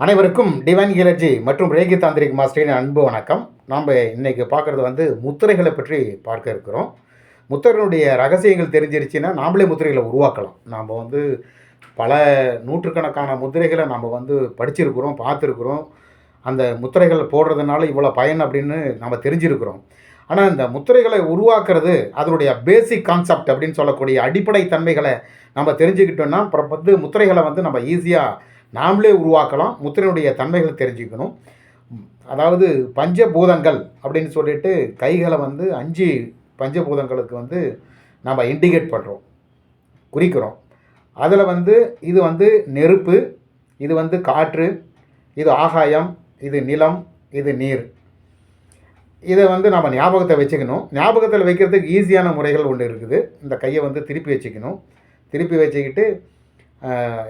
அனைவருக்கும் டிவைன் கிலர்ஜி மற்றும் ரேகி தாந்திரிக் மாஸ்டரின் அன்பு வணக்கம். நாம் இன்றைக்கி பார்க்குறது வந்து முத்திரைகளை பற்றி பார்க்க இருக்கிறோம். முத்திரையினுடைய ரகசியங்கள் தெரிஞ்சிருச்சுன்னா நாமளே முத்திரைகளை உருவாக்கலாம். நாம் வந்து பல நூற்றுக்கணக்கான முத்திரைகளை நம்ம வந்து படிச்சிருக்கிறோம் பார்த்துருக்குறோம். அந்த முத்திரைகள் போடுறதுனால இவ்வளோ பயன் அப்படின்னு நம்ம தெரிஞ்சிருக்கிறோம். ஆனால் இந்த முத்திரைகளை உருவாக்குறது அதனுடைய பேசிக் கான்செப்ட் அப்படின்னு சொல்லக்கூடிய அடிப்படை தன்மைகளை நம்ம தெரிஞ்சுக்கிட்டோம்னா அப்புறம் வந்து முத்திரைகளை வந்து நம்ம ஈஸியாக நாமளே உருவாக்கலாம் முத்திரையினுடைய தன்மைகளை தெரிஞ்சுக்கணும். அதாவது பஞ்சபூதங்கள் அப்படின்னு சொல்லிட்டு கைகளை வந்து அஞ்சு பஞ்சபூதங்களுக்கு வந்து நம்ம இண்டிகேட் பண்ணுறோம் குறிக்கிறோம். அதில் வந்து இது வந்து நெருப்பு இது வந்து காற்று இது ஆகாயம் இது நிலம் இது நீர். இதை வந்து நம்ம ஞாபகத்தை வச்சுக்கணும். ஞாபகத்தில் வைக்கிறதுக்கு ஈஸியான முறைகள் ஒன்று இருக்குது. இந்த கையை வந்து திருப்பி வச்சுக்கணும். திருப்பி வச்சுக்கிட்டு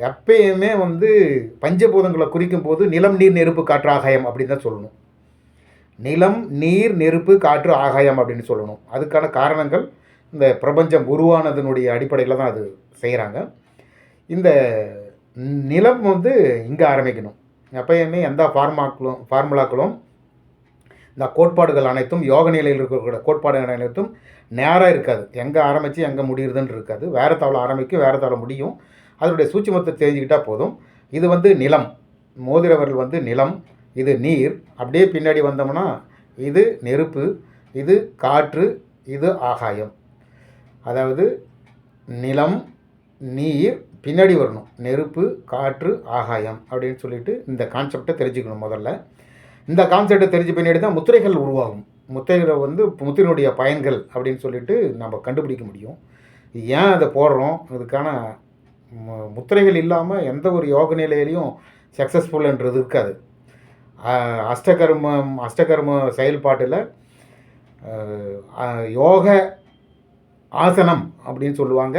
எப்பயுமே வந்து பஞ்சபூதங்களை குறிக்கும் போது நிலம் நீர் நெருப்பு காற்று ஆகாயம் அப்படின்னு தான் சொல்லணும். நிலம் நீர் நெருப்பு காற்று ஆகாயம் அப்படின்னு சொல்லணும். அதுக்கான காரணங்கள் இந்த பிரபஞ்சம் உருவானதனுடைய அடிப்படையில் தான் அது செய்கிறாங்க இந்த நிலம் வந்து இங்கே ஆரம்பிக்கணும். எப்பயுமே எந்த ஃபார்மாக்களும் ஃபார்முலாக்களும் இந்த கோட்பாடுகள் அனைத்தும் யோக நிலையில் இருக்கக்கூடிய கோட்பாடுகள் அனைத்தும் நேராக இருக்காது. எங்கே ஆரம்பித்து எங்கே முடியுதுன்னு இருக்காது. வேறு தவளை ஆரம்பிக்கும் வேறு தாவில் முடியும். அதனுடைய சூட்சுமத்தை தெரிஞ்சுக்கிட்டால் போதும். இது வந்து நிலம். மோதிரவர்கள் வந்து நிலம் இது நீர். அப்படியே பின்னாடி வந்தோம்னா இது நெருப்பு இது காற்று இது ஆகாயம். அதாவது நிலம் நீர் பின்னாடி வரணும். நெருப்பு காற்று ஆகாயம் அப்படின்னு சொல்லிட்டு இந்த கான்செப்டை தெரிஞ்சுக்கணும் முதல்ல. இந்த கான்செப்டை தெரிஞ்சு பின்னாடி தான் முத்திரைகள் உருவாகும். முத்திரைகளை வந்து முத்திரையினுடைய பயன்கள் அப்படின்னு சொல்லிட்டு நம்ம கண்டுபிடிக்க முடியும். ஏன் அதை போடுறோம்? இதுக்கான முத்திரைகள் இல்லாமல் எந்த ஒரு யோக நிலையிலையும் சக்ஸஸ்ஃபுல்ன்றது இருக்காது. அஷ்டகர்மம் அஷ்டகர்ம செயல்பாட்டில் யோக ஆசனம் அப்படின்னு சொல்லுவாங்க.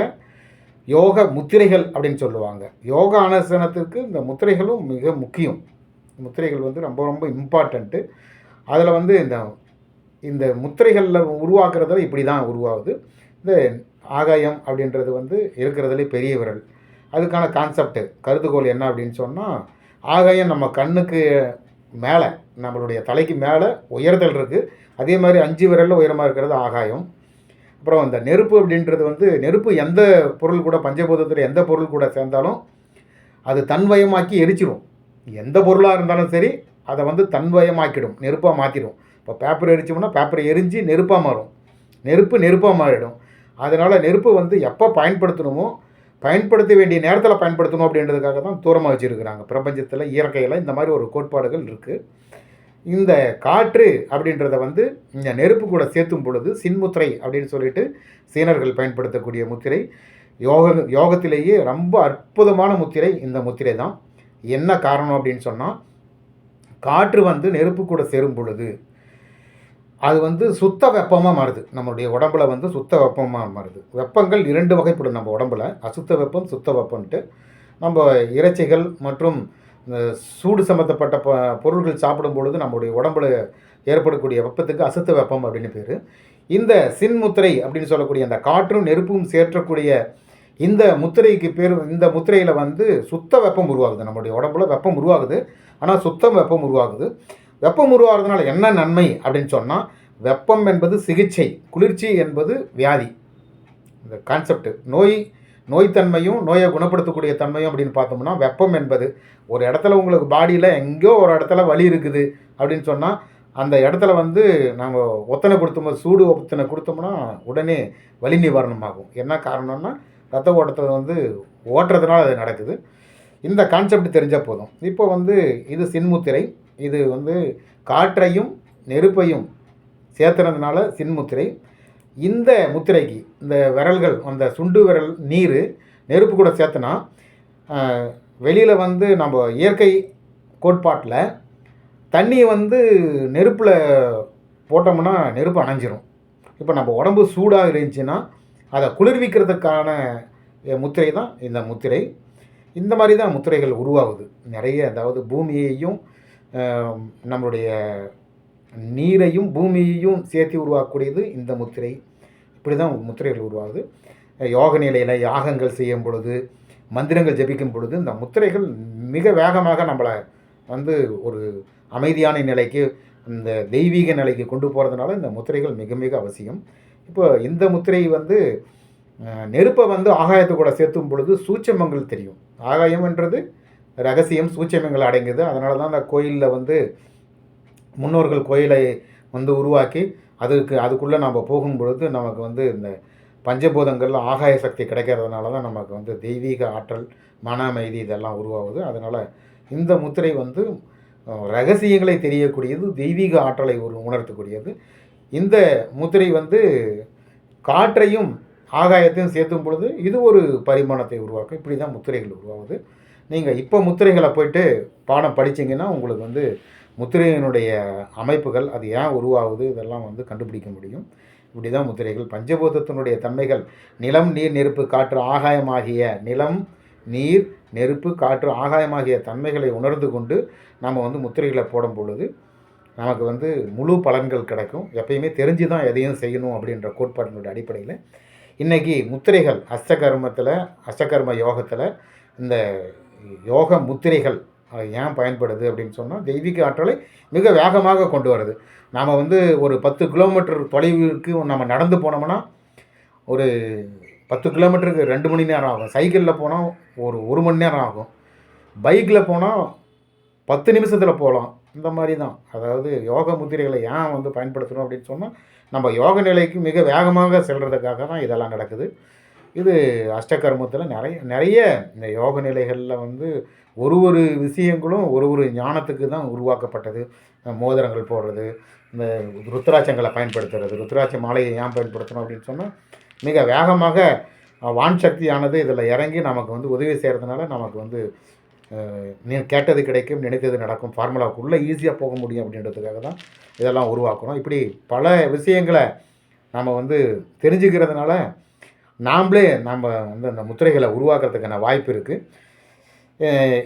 யோக முத்திரைகள் அப்படின்னு சொல்லுவாங்க. யோக ஆசனத்திற்கு இந்த முத்திரைகளும் மிக முக்கியம். முத்திரைகள் வந்து ரொம்ப ரொம்ப இம்பார்ட்டண்ட்டு அதில் வந்து இந்த இந்த முத்திரைகளில் உருவாக்குறதுல இப்படி தான் உருவாகுது. இந்த ஆகாயம் அப்படின்றது வந்து இருக்கிறதுலே பெரிய விரல். அதுக்கான கான்செப்ட் கருதுகோள் என்ன அப்படின்னு சொன்னால் ஆகாயம் நம்ம கண்ணுக்கு மேலே நம்மளுடைய தலைக்கு மேலே உயர்தல் இருக்குது அதே மாதிரி அஞ்சு விரலில் உயரமாக இருக்கிறது ஆகாயம். அப்புறம் இந்த நெருப்பு அப்படின்றது வந்து நெருப்பு எந்த பொருள் கூட பஞ்சபூதத்தில் எந்த பொருள் கூட சேர்ந்தாலும் அது தன்வயமாக்கி எரிச்சிடும் எந்த பொருளாக இருந்தாலும் சரி அதை வந்து தன்வயமாக்கிடும் நெருப்பாக மாற்றிடும் இப்போ பேப்பர் எரிச்சோம்னா பேப்பர் எரிஞ்சு நெருப்பாக மாறும். நெருப்பு நெருப்பாக மாறிடும். அதனால் நெருப்பு வந்து எப்போ பயன்படுத்தணுமோ பயன்படுத்த வேண்டிய நேரத்தில் பயன்படுத்தணும் அப்படின்றதுக்காக தான் தூரமாக வச்சுருக்கிறாங்க. பிரபஞ்சத்தில் இயற்கையில் இந்த மாதிரி ஒரு கோட்பாடுகள் இருக்குது இந்த காற்று அப்படின்றத வந்து இந்த நெருப்பு கூட சேர்த்தும் பொழுது சின்முத்திரை அப்படின்னு சொல்லிட்டு சீனர்கள் பயன்படுத்தக்கூடிய முத்திரை. யோக யோகத்திலேயே ரொம்ப அற்புதமான முத்திரை இந்த முத்திரை தான். என்ன காரணம் அப்படின்னு சொன்னால் காற்று வந்து நெருப்பு கூட சேரும் பொழுது அது வந்து சுத்த வெப்பமாக மாறுது. நம்மளுடைய உடம்புல வந்து சுத்த வெப்பமாக மாறுது. வெப்பங்கள் இரண்டு வகைப்படும் நம்ம உடம்புல. அசுத்த வெப்பம் சுத்த வெப்பம்ன்ட்டு நம்ம இறைச்சிகள் மற்றும் இந்த சூடு சம்மந்தப்பட்ட ப பொருள்கள் சாப்பிடும் பொழுது நம்முடைய உடம்புல ஏற்படக்கூடிய வெப்பத்துக்கு அசுத்த வெப்பம் அப்படின்னு பேர். இந்த சின்முத்திரை அப்படின்னு சொல்லக்கூடிய அந்த காற்றும் நெருப்பும் சேர்க்கக்கூடிய இந்த முத்திரைக்கு பேர் இந்த முத்திரையில் வந்து சுத்த வெப்பம் உருவாகுது. நம்முடைய உடம்புல வெப்பம் உருவாகுது. ஆனால் சுத்தம் வெப்பம் உருவாகுது. வெப்பம் உருவாகிறதுனால என்ன நன்மை அப்படின்னு சொன்னால் வெப்பம் என்பது சிகிச்சை குளிர்ச்சி என்பது வியாதி. இந்த கான்செப்ட் நோய் நோய்த்தன்மையும் நோயை குணப்படுத்தக்கூடிய தன்மையும் அப்படின்னு பார்த்தோம்னா வெப்பம் என்பது ஒரு இடத்துல உங்களுக்கு பாடியில் எங்கேயோ ஒரு இடத்துல வலி இருக்குது அப்படின்னு சொன்னால் அந்த இடத்துல வந்து நாங்கள் ஒத்தனை கொடுத்தோம் சூடு ஒத்தனை கொடுத்தோம்னா உடனே வலி நிவாரணமாகும். என்ன காரணம்னா ரத்த ஓட்டத்தை வந்து ஓட்டுறதுனால அது நடக்குது. இந்த கான்செப்ட் தெரிஞ்சால் போதும். இப்போ வந்து இது சின்முத்திரை இது வந்து காற்றையும் நெருப்பையும் சேர்த்துறதுனால சின்முத்திரை. இந்த முத்திரைக்கு இந்த விரல்கள் அந்த சுண்டு விரல் நீர் நெருப்பு கூட சேர்த்துனா வெளியில் வந்து நம்ம இயற்கை கோட்பாட்டில் தண்ணியை வந்து நெருப்பில் போட்டோம்னா நெருப்பு அணைஞ்சிரும். இப்போ நம்ம உடம்பு சூடாக இருந்துச்சுன்னா அதை குளிர்விக்கிறதுக்கான முத்திரை தான் இந்த முத்திரை. இந்த மாதிரி தான் முத்திரைகள் உருவாகுது. நிறைய அதாவது பூமியையும் நம்மளுடைய நீரையும் பூமியையும் சேர்த்து உருவாக்கக்கூடியது இந்த முத்திரை. இப்படி தான் முத்திரைகள் உருவாகுது. யோக நிலையில் யாகங்கள் செய்யும் பொழுது மந்திரங்கள் ஜெபிக்கும் பொழுது இந்த முத்திரைகள் மிக வேகமாக நம்மளை வந்து ஒரு அமைதியான நிலைக்கு இந்த தெய்வீக நிலைக்கு கொண்டு போகிறதுனால இந்த முத்திரைகள் மிக மிக அவசியம். இப்போ இந்த முத்திரை வந்து நெருப்பை வந்து ஆகாயத்து கூட சேர்த்தும் பொழுது சூட்சமங்கள் தெரியும். ஆகாயம்ன்றது ரகசியம் சூட்சமங்கள் அடங்குது அதனால தான் அந்த கோயிலில் வந்து முன்னோர்கள் கோயிலை வந்து உருவாக்கி அதுக்கு அதுக்குள்ளே நம்ம போகும்பொழுது நமக்கு வந்து இந்த பஞ்சபூதங்கள்ல ஆகாய சக்தி கிடைக்கிறதுனால தான் நமக்கு வந்து தெய்வீக ஆற்றல் மன அமைதி இதெல்லாம் உருவாகுது. அதனால் இந்த முத்திரை வந்து ரகசியங்களை தெரியக்கூடியது தெய்வீக ஆற்றலை ஒரு உணர்த்தக்கூடியது. இந்த முத்திரை வந்து காற்றையும் ஆகாயத்தையும் சேர்த்தும் பொழுது இது ஒரு பரிமாணத்தை உருவாக்கும். இப்படி தான் முத்திரைகள் உருவாகுது. நீங்கள் இப்போ முத்திரைகளை போயிட்டு பாடம் படித்தீங்கன்னா உங்களுக்கு வந்து முத்திரையினுடைய அமைப்புகள் அது ஏன் உருவாகுது? இதெல்லாம் வந்து கண்டுபிடிக்க முடியும். இப்படி தான் முத்திரைகள் பஞ்சபூதத்தினுடைய தன்மைகள் நிலம் நீர் நெருப்பு காற்று ஆகாயமாகிய நிலம் நீர் நெருப்பு காற்று ஆகாயமாகிய தன்மைகளை உணர்ந்து கொண்டு நம்ம வந்து முத்திரைகளை போடும் பொழுது நமக்கு வந்து முழு பலன்கள் கிடைக்கும். எப்பயுமே தெரிஞ்சு தான் எதையும் செய்யணும் அப்படின்ற கோட்பாட்டினுடைய அடிப்படையில் இன்றைக்கி முத்திரைகள் அஷ்டகர்மத்தில் அஷ்டகர்ம யோகத்தில் இந்த யோக முத்திரைகள் ஏன் பயன்படுது அப்படின்னு சொன்னால் தெய்வீக ஆற்றலை மிக வேகமாக கொண்டு வருது. நாம் வந்து ஒரு பத்து கிலோமீட்டர் தொலைவுக்கு நம்ம நடந்து போனோம்னா ஒரு பத்து கிலோமீட்டருக்கு ரெண்டு மணி நேரம் ஆகும். சைக்கிளில் போனால் ஒரு ஒரு மணி நேரம் ஆகும். பைக்கில் போனால் பத்து நிமிஷத்தில் போகலாம். இந்த மாதிரி தான் அதாவது யோக முத்திரைகளை ஏன் வந்து பயன்படுத்தணும் அப்படின்னு சொன்னால் நம்ம யோக நிலைக்கு மிக வேகமாக செல்கிறதுக்காக தான் இதெல்லாம் நடக்குது. இது அஷ்டகர்மத்தில் நிறைய நிறைய இந்த யோக நிலைகளில் வந்து ஒரு ஒரு விஷயங்களும் ஒரு ஒரு ஞானத்துக்கு தான் உருவாக்கப்பட்டது. மோதிரங்கள் போடுறது இந்த ருத்ராட்சங்களை பயன்படுத்துறது ருத்ராட்ச மாலையை ஏன் பயன்படுத்தணும் அப்படின்னு சொன்னால் மிக வேகமாக வான் சக்தியானது இதில் இறங்கி நமக்கு வந்து உதவி செய்கிறதுனால நமக்கு வந்து நீ கேட்டது கிடைக்கும் நினைத்தது நடக்கும். ஃபார்முலாவுக்குள்ளே ஈஸியாக போக முடியும் அப்படின்றதுக்காக தான் இதெல்லாம் உருவாக்கணும். இப்படி பல விஷயங்களை நாம் வந்து தெரிஞ்சுக்கிறதுனால நாம்ளே நம்ம வந்து அந்த முத்திரைகளை உருவாக்குறதுக்கான வாய்ப்பு இருக்குது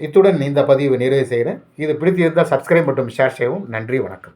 இத்துடன் இந்த பதிவு நிறைவு செய்கிறேன். இது பிடித்திருந்தால் சப்ஸ்கிரைப் மற்றும் ஷேர் செய்யவும். நன்றி வணக்கம்.